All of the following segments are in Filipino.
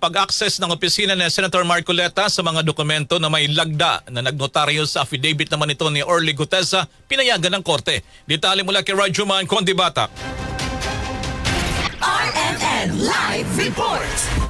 pag-access ng opisina ni Senator Marcoleta sa mga dokumento na may lagda na nagnotaryo sa affidavit naman ito ni Orly Gutesa, pinayagan ng korte. Detalye mula kay Rajuman Kondibata. RMN Live Report.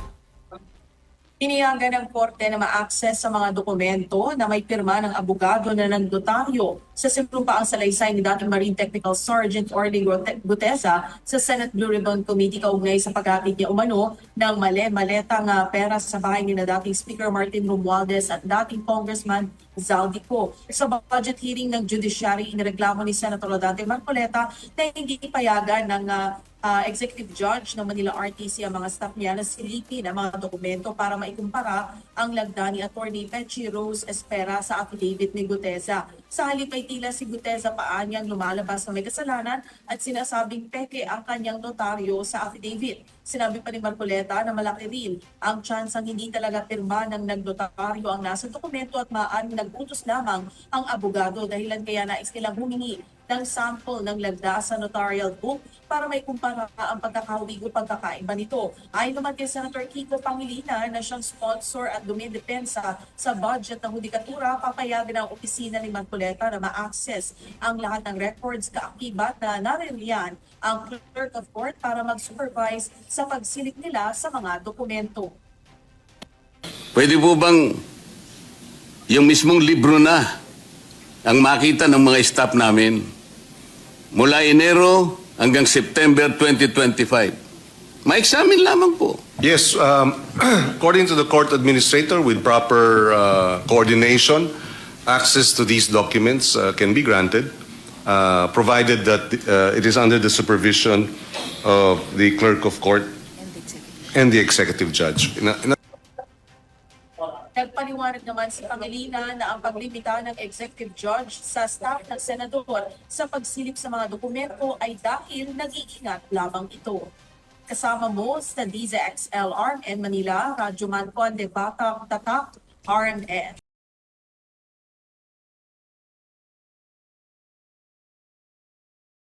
Piniyagan ng korte na ma-access sa mga dokumento na may pirma ng abogado na nagdotaryo sa sinumpaang salaysay ni dating Marine Technical Sergeant Orly Gute- Gutesa sa Senate Blue Ribbon Committee kaugnay sa pagkakit niya umano ng mali-maletang ah, pera sa bahay ni na dating Speaker Martin Romualdez at dating Congressman Zaldico. Sa budget hearing ng judiciary, inireklamo ni Senator Rodante Marcoleta na hindi payagan ng ah, ah, executive judge ng Manila RTC ang mga staff niya na silipin ang mga dokumento para maikumpara ang lagda ni Attorney Pechi Rose Espera sa affidavit ni Guteza. Sa halip ay tila si Guteza paanyang lumalabas na may kasalanan at sinasabing peke ang kanyang notaryo sa affidavit. Sinabi pa ni Marcoleta na malaki rin ang chance ang hindi talaga pirma ng nagnotaryo ang nasa dokumento at maaaring nag-utos lamang ang abogado dahilan kaya nais nilang humingi ng sample ng lagda sa notarial book para may kumpara ang pagkakahawig o pagkakaiba nito. Ayon naman kay Senator Kiko Pangilinan na siyang sponsor at dumidepensa sa budget ng hudikatura, papayagan ang opisina ni Marcoleta na ma-access ang lahat ng records kaakibat na naririyan ang clerk of court para mag-supervise sa pagsilip nila sa mga dokumento. Pwede po bang yung mismong libro na ang makita ng mga staff namin mula Enero hanggang September 2025? Ma-examine lamang po. Yes, um, according to the court administrator, with proper uh, coordination, access to these documents uh, can be granted, uh, provided that uh, it is under the supervision of the clerk of court and the executive judge. In a- in a- Nagpaliwanag naman si Pangilinan na ang paglimita ng executive judge sa staff ng senador sa pagsilip sa mga dokumento ay dahil nag-iingat lamang ito. Kasama mo sa DZXL RMN Manila, Radyo Man Conde Batak Tatak, RMN.